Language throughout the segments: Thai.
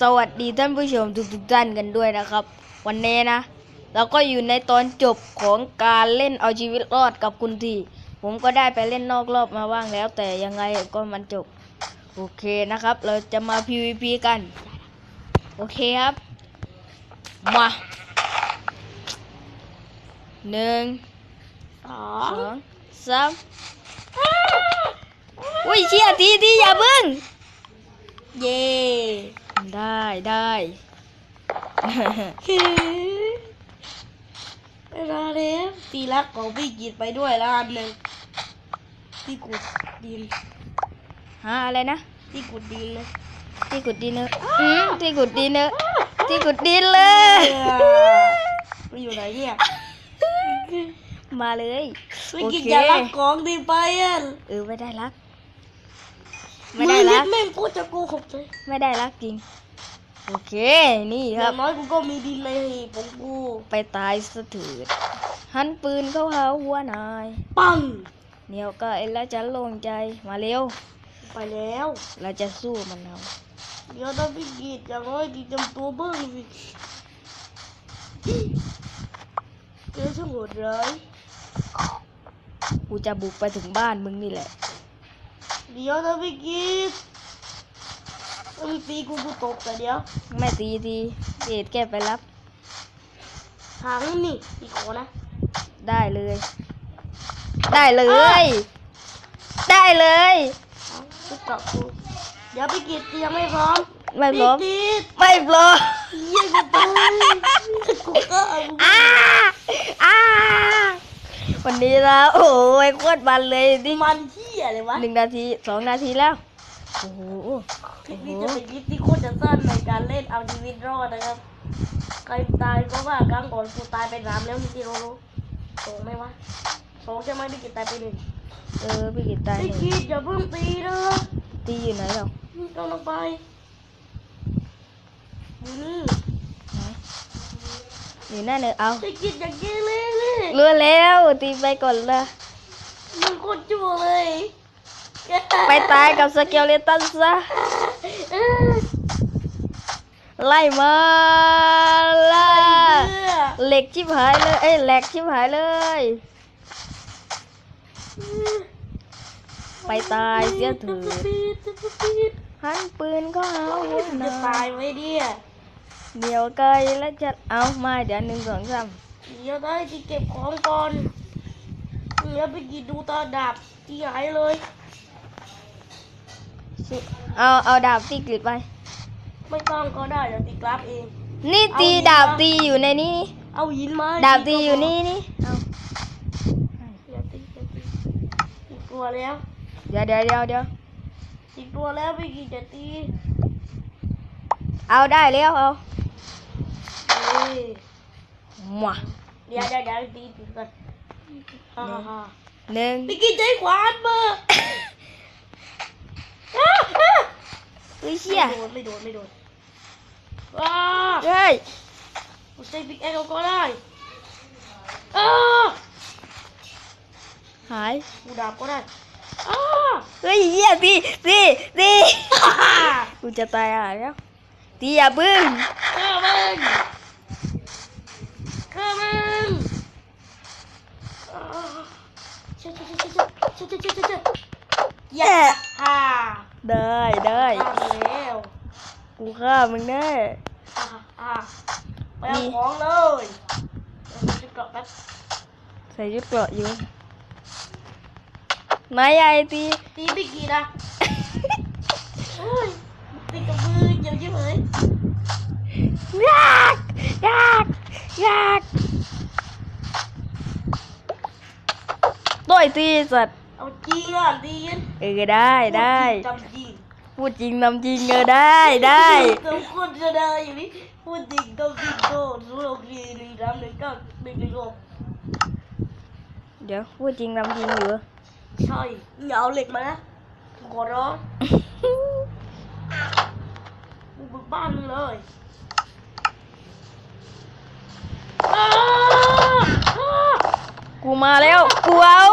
สวัสดีท่านผู้ชมทุกๆท่านกันด้วยนะครับ วันนี้นะ เราก็อยู่ในตอนจบของการเล่นเอาชีวิตรอดกับคุณทีผมก็ได้ไปเล่นนอกรอบมาบ้างแล้ว แต่ยังไงก็มันจบ โอเคนะครับ เราจะมา PVP กัน โอเคครับ มาหนึ่งสองสามอุ้ยเชี่ยทีทีอย่าเพิ่งเย่ ได้ได้เวลาเล็บตีรักของพี่กิดไปด้วยแล้วอันหนึ่งที่กุดดินหาอะไรนะที่กุดดินเลยที่กุดดินเนอะอืมที่กุดดินเนอะที่กุดดินเลยไปอยู่ไหนเนี่ยมาเลยพี่โอกิดเคอย่ารักของดีไปอะเออไม่ได้รัก ไม่ได้รักมือเล็บแม่งพูดจะโกหกเลยไม่ได้รักจริง โอเค นี่อครัย่าบงน้อยกูก็มีดินในหีบของกู ไปตายสะเถืดหันปืนเข้าหาหัวนาย ปังเหนียวก็เอ็นแล้วจะโล่งใจ มาเร็ว ไปแล้วเราจะสู้มันเอาเดี๋ยวถ้าพี่กิดอย่างน้อยดีจำตัวเบิ้งสิเจอช่างโหดร้ายกูจะบุกไปถึงบ้านมึงนี่แหละ เดี๋ยวถ้าพี่กิดถ้าพี่ตีกูกูตกแต่เดี๋ยวไม่ตีทีเดดแกไปรับทางนี้นี่อีกขอนะ ได้เลย ได้เลย ได้เลยเอาไปกลับกูเดี๋ยวพี่กิดยังไม่พร้อมไม่พร้อมพี่กิดไม่พร้อมเยี่ยกูตายกูก็เอามึงอ้าอ้าวันนี้นะโอ้ยโคตรมันเลยดิมันเที่ ยเลยวะหนึ่งนาทีสองนาทีแล้ว โอ้โหคลิปนี้จะเป็นคลิปที่โคตรจะสั้นในการเล่นเอาชีวิตรอดนะครับ ใครตายก็ว่าครั้งก่อนกูตายไปสามแล้วพี่โรรู้สองไหมวะสองใช่ไหมพี่กิตตายไปหนึ่งเออพี่กิตตายพี่หนึ่งกิตอย่าเพิ่งตีนะตีอยู่ไหนหรอนี่ต้องลงไปอยู่นี่อยู่นั่นเลยเอาพี่กิตอย่าเกเรเลยรู้แล้วตีไปก่อนละมึงโคตรชั่วเลย ไปตายกับสเกลเลตันซะเออไล่มาล่าเบื่อเหล็กชิบหายเลย เอ้ยแหลกชิบหายเลย ไปตายเสียเถือะหันปืนก็เอาหัวหจะน้าตายไว้เนี่ยเดี๋ยวไกลแล้วจะเอามาเดี๋ยวหนึ่งสองสามเดี๋ยวได้ที่เก็บของก่อนเดี๋ยวไปกินดูตาดาบที่หายเลย สุเอาเอาดาบตีกลิดไป ไม่ต้องก็ได้เดี๋ยวตีกราฟเอง นี่ตีเอาดาบเอาตีอยู่ในนี้ เอาหินมาดาบตีอยู่นี่นี่เอาอย่าตีอย่าตีตีกลัวแล้วเดี๋ยวเดี๋ยวเดี๋ยวเดี๋ยวตีกลัวแล้วพี่กินจะตีเอาได้แล้วเอาเฮ้ยหมาเดี๋ยวเดี๋ยวเดี๋ยวตีตีก่อนฮ่าฮ่าฮ่าหนึ่งพี่กินใจขวานมาอ้าอ้า อุ้ยเชี่ยไม่โดนไม่โดนไม่โดนว้าเฮ้ยกูใช้บิ๊กแอลก็ได้อ้าหายกูดาบก็ได้อ้าเฮ้ยเหี้ยตีตีตีอ่ากูจะตายอะแล้วตีอย่าบึ้งข้ามึงข้ามึงอ่าเช่เช่เช่เช่เช่เช่เช่เช่เช่เย้ฮ่า ได้ได้ฆ่ามึงแล้วกูฆ่ามึงแน่ฮ่าฮ่าไปเอาของเลยเดี๋ยวฉันจะเกาะแป๊บใส่ชุดเกราะอยู่ไม้ใหญ่ตีตีไปกี่นะโอ้ยตีกับมือเยอะใช่ไหมยากยากยากต่อยตีสัตว์เอาจริงอะตีกันเออได้ได้ จำจริง พูดจริงนำจริงเออได้ได้สมควรจะได้อย่างนี้พูดจริงต้องจริงโดนรู้เราดีดีน้ำหนึ่งเก้าหนึ่งหนึ่งหกเดี๋ยวพูดจริงนำจริงอยู่ใช่อย่าเอาเหล็กมานะขอร้องกูบุกบ้านมึงเลยอ้าอ้ากูมาแล้วกูเอา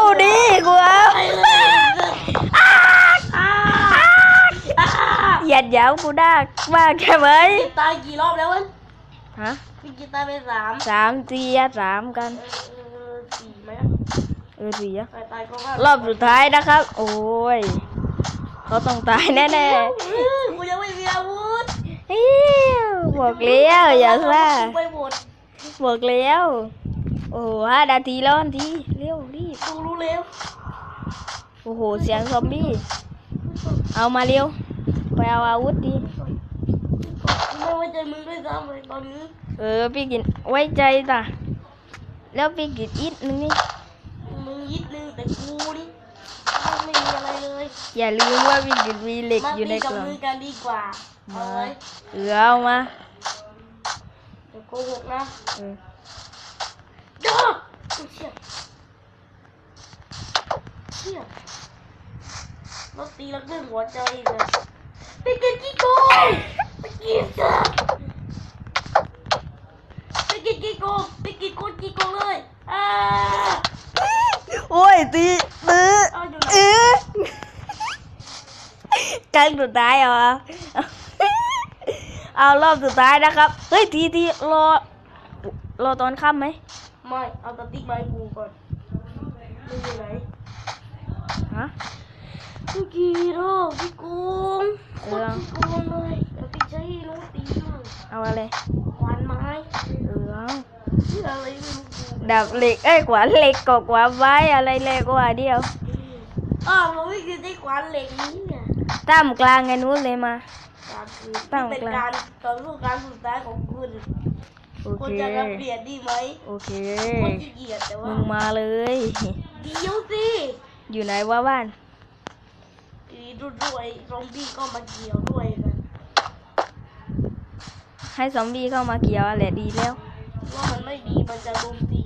ดิกูเอาไปเลยอ้าอ้าอ้าอยดหยามกูได้มากใช่ไหมพี่ตายกี่รอบแล้ววะฮะพี่กิตตายไปสามสามทีอะสามกันเออสี่ไหมเออสี่อะตายตายก็ว่ารอบสุดท้ายนะครับ โอ้ยเขาต้องตายแน่เออกูยังไม่มีอาวุธๆเฮ้ยบอกแล้วอย่าซ่าไปหมดบอกแล้วโอ้โหห้านาทีแล้วอันทีเร็วรีบกูรู้แล้วโอ้โหเสียงซอมบี้เอามาเร็ว ไปเอาอาวุธดีกูไม่ไว้ใจมึงด้วยซ้ำเลยตอนนี้ เออพี่กินไว้ใจจ้ะแล้วพี่กินอีกนึงนี่มึงยิดนึงแต่กูนี่ไม่มีอะไรเลยอย่าลืมว่าพี่กินมีเหล็กมาอยู่ในตีกกับล่องมือกันดีกว่าเอาไว้เออเอามาเดี๋ยวโกหกนะเออเด้อเชี่ยเชี่ยรถตีแล้วเรื่องหัวใจเลย ไปกินกี่โกงไปกินจ้ะไปกินกี่โกงไปกินคนกี่โกงเลยอ่าโอ้ยตีตื้อเอาอยู่เอไหนอครั้งสุดท้ายเหรอเอารอบสุดท้ายนะครับ เฮ้ยทีทีรอ รอตอนค่ำไหม ไม่ เอาตะติ๊กมาให้กูก่อนมึงอยู่ไหนฮะ พี่กีโร่พี่กุ้งเอโคอตรพี่กุ้งเลยเดี๋ยวพี่จะให้น้องตีมั่งเอาอะไรขวานไม้เออเอาชื่ออะไรไม่รู้กูดาบเหล็กเอ้ยขวานเหล็กกับขวานไม้อะไรเหล็กกว่าเดียวอ้าวมันไม่คือได้ขวานเหล็กนี้เนี่ยตั้มกลางไงนู้นเลยมาการคือตั้งนี่เป็นกลางการต่อสู้การสุดท้ายของคุณโอคุณเคจะรับเปลี่ยนดีไหมโอเคคนขี้เกียจแต่ว่ามึงมาเลยเดี๋ยวสิอยู่ไหนวะบ้านที นี้ด้วยซอมบี้ก็มาเกี่ยวด้วยกันให้ซอมบี้เข้ามาเกี่ยวอะไรดีแล้ว ว่ามันไม่ดีมันจะลุมตี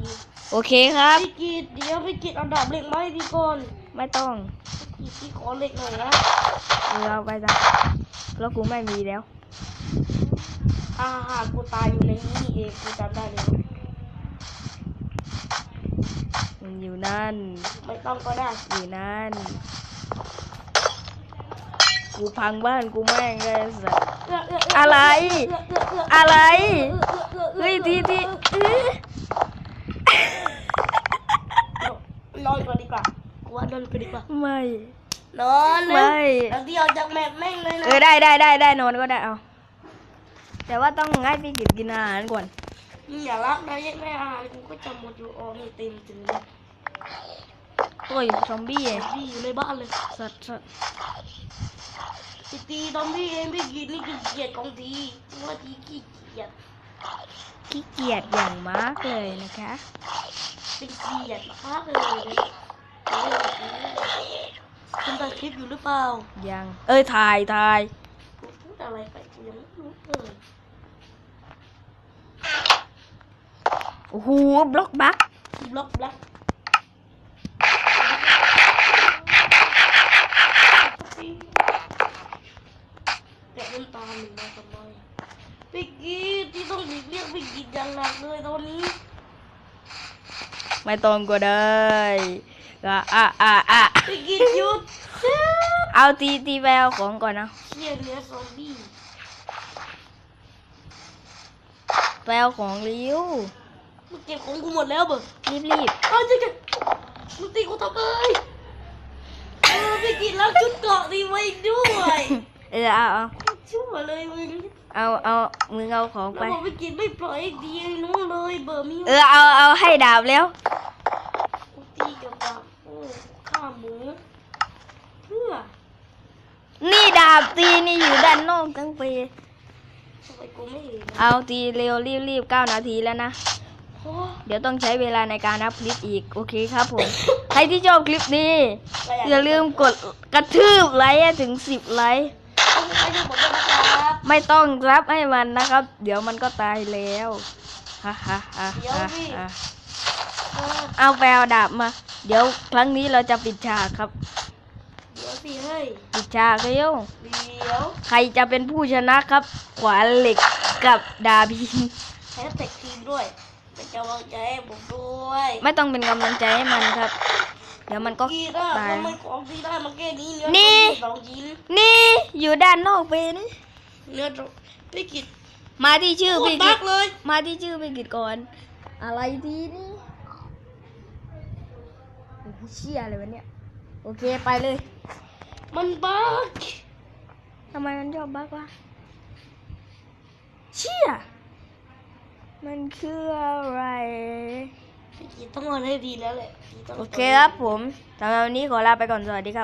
โอเคครับ พี่กีดเดี๋ยวพี่กีดเอาดาบเหล็กมาให้ดีก่อนไม่ต้องพี่กีดพี่ขอเหล็กหน่อยนะเออเอาไปจ้ะแล้วกูไม่มีแล้วอ่าหากกูตายอยู่ในนี้เองกูจำได้เลยมึงอยู่นั่น ไม่ต้องก็ได้อยู่นั่น กูพังบ้านกูแม่งเลยสัสเอื้อเอื้ออะไรเอื้อเอื้อเอื้ออะไรเอื้อเอื้อเอื้อเฮ้ยทีทีเอ๊ะนอนก่อนดีกว่ากูว่านอนก่อนดีกว่า ไม่ นอนเลยไม่แล้วเดียวจากแมปแม่งเลยนะ เออได้ได้ได้ได้นอนก็ได้เอา แต่ว่าต้องให้พี่กิจกินอาหารก่อนมึงอย่ารักนะยัแม่อาหารกูก็จะหมดอยู่ออมีเต็มถึงเลยโอ้ยซอมบี้พี่อยู่ในบ้านเลยสัตว์สัตว์ ตีตีตอมบี้เองพี่กีดนี่ขี้เกียจของทีว่าทีขี้เกียจขี้เกียจอย่างมากเลยนะคะเป็นเกียจมากเลยเออคุณตัดคลิปอยู่หรือเปล่า ยัง เอ้ยถ่ายถ่ายกูพูดอะไรไปกูยังไม่รู้เลยโอ้โหบล็อกบักบล็อกบล็อกแต่ น้ำตาหนึ่งมาทำไมพี่กีดที่ต้องหลีกเลี่ยงพี่กีดอย่างหนักเลยตอนนี้ไม่ต้องก็ได้อะอะอะอะพี่กีดหยุดเชี่ยเอาตีตีไปเอาของก่อนนะเชี่ยเนื้อซอมบี้ไปเอาของเร็วมึงเก็บของกูหมดแล้วเบอรีบรีบเอาจริงๆมึงตีกูทำไมเออพี่กีดแล้วชุดเกราะดีไว้ด้วย เออเอาเอา ชั่วเลยมึงเอาเอามึงเอาของแล้ไปวบอกพี่กีดไม่ปล่อยให้ดีไอ้น้องเลยเบอร์มีเออเอาเอาให้ดาบแล้ว ตีกับดาบโอ้ฆ่าหมูเพื่อนี่ดาบตีนี่อยู่ด้านนอกทั้งปีทำไมกูไม่เห็นเอาตีเร็วรีบรีบเก้านาทีแล้วนะ โอ้เดี๋ยวต้องใช้เวลาในการนับคลิปอีก โอเคครับผม ใครที่ชอบคลิปนี้ อย่าลืมกดกระทืบไลค์ให้ถึงสิบไลค์ ต้องใช้ทั้งหมดด้วยนะครับ ไม่ต้องรับให้มันนะครับ เดี๋ยวมันก็ตายแล้วฮ่าฮ่าฮ่าฮ่าฮ่าเออเอาแปลดาบมา เดี๋ยวครั้งนี้เราจะปิดฉากครับ เดี๋ยวสิเฮ้ย ปิดฉากเร็วเดี๋ยวใครจะเป็นผู้ชนะครับ ขวานเหล็กกับดาบพิน แฮชแท็กทีมด้วย เป็นกำลังใจให้ผมด้วย ไม่ต้องเป็นกำลังใจให้มันครับ เดี๋ยวมันก็กีด้าตายทำไมของกีด้ามันแค่นี้เนื้อนี่ สองชิ้นนี่อยู่ด้านนอกเปนี่ เนื้อตรงพี่กิตมาที่ชื่อโคตพี่รกิบัตกเลยมาที่ชื่อพี่กิตก่อน อะไรทีนี่โอ้โหเชี่ยอะไรวะเนี่ย โอเคไปเลยมันบักทำไมมันชอบบักวะเชี่ยมันคืออะไร พี่กิตต้องนอนให้ดีแล้วแหละพี่ต้องโอเคครับผมสำหรับวันนี้ขอลาไปก่อนสวัสดีครับ